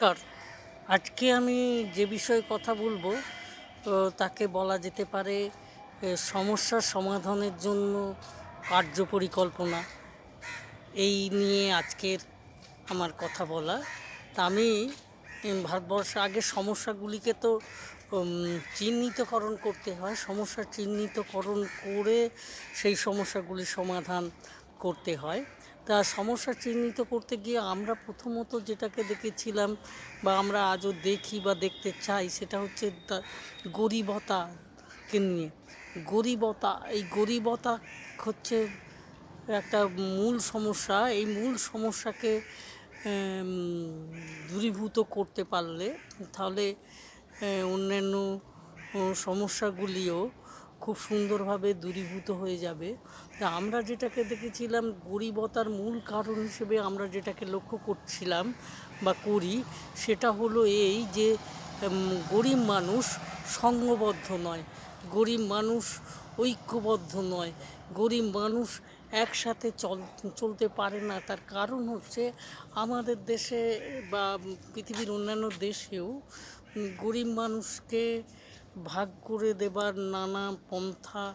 নমস্কার। আজকে আমি যে বিষয়ে কথা বলব তো তাকে বলা যেতে পারে এ, সমস্যার সমাধানের জন্য কার্য পরিকল্পনা এই নিয়ে আজকের আমার কথা বলা। তা আমি ভারতবর্ষে আগে সমস্যাগুলিকে তো চিহ্নিতকরণ করতে হয়। সমস্যা চিহ্নিতকরণ করে সেই সমস্যাগুলির সমাধান করতে হয়। তা সমস্যা চিহ্নিত করতে গিয়ে আমরা প্রথমত যেটাকে দেখেছিলাম বা আমরা আজও দেখি বা দেখতে চাই সেটা হচ্ছে গরিবতাকে নিয়ে। গরিবতা, এই গরিবতা হচ্ছে একটা মূল সমস্যা। এই মূল সমস্যাকে দূরীভূত করতে পারলে তাহলে অন্যান্য সমস্যাগুলিও খুব সুন্দরভাবে দূরীভূত হয়ে যাবে। তা আমরা যেটাকে দেখেছিলাম, গরিবতার মূল কারণ হিসেবে আমরা যেটাকে লক্ষ্য করছিলাম বা করি, সেটা হলো এই যে গরিব মানুষ সঙ্গবদ্ধ নয়, গরিব মানুষ ঐক্যবদ্ধ নয়, গরিব মানুষ একসাথে চল, চলতে পারে না। তার কারণ হচ্ছে আমাদের দেশে বা পৃথিবীর অন্যান্য দেশেও গরিব মানুষকে ভাগ করে দেবার নানা পন্থা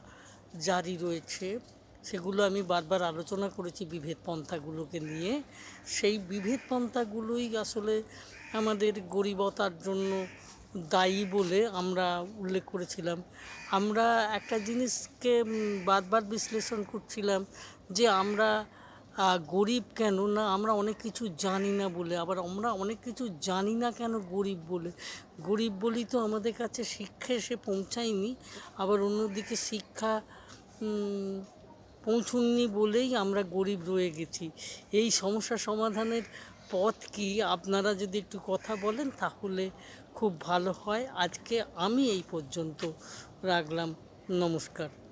জারি রয়েছে। সেগুলো আমি বারবার আলোচনা করেছি বিভেদ পন্থাগুলোকে নিয়ে। সেই বিভেদ পন্থাগুলোই আসলে আমাদের গরিবতার জন্য দায়ী বলে আমরা উল্লেখ করেছিলাম। আমরা একটা জিনিসকে বারবার বিশ্লেষণ করছিলাম যে আমরা গরিব কেন? না, আমরা অনেক কিছু জানি না বলে, আবার আমরা অনেক কিছু জানি না কেন গরিব বলে? গরিব বলি তো আমাদের কাছে শিক্ষা এসে পৌঁছায়নি, আবার অন্যদিকে শিক্ষা পৌঁছুননি বলেই আমরা গরিব রয়ে গেছি। এই সমস্যা সমাধানের পথ কি? আপনারা যদি একটু কথা বলেন তাহলে খুব ভালো হয়। আজকে আমি এই পর্যন্ত রাখলাম। নমস্কার।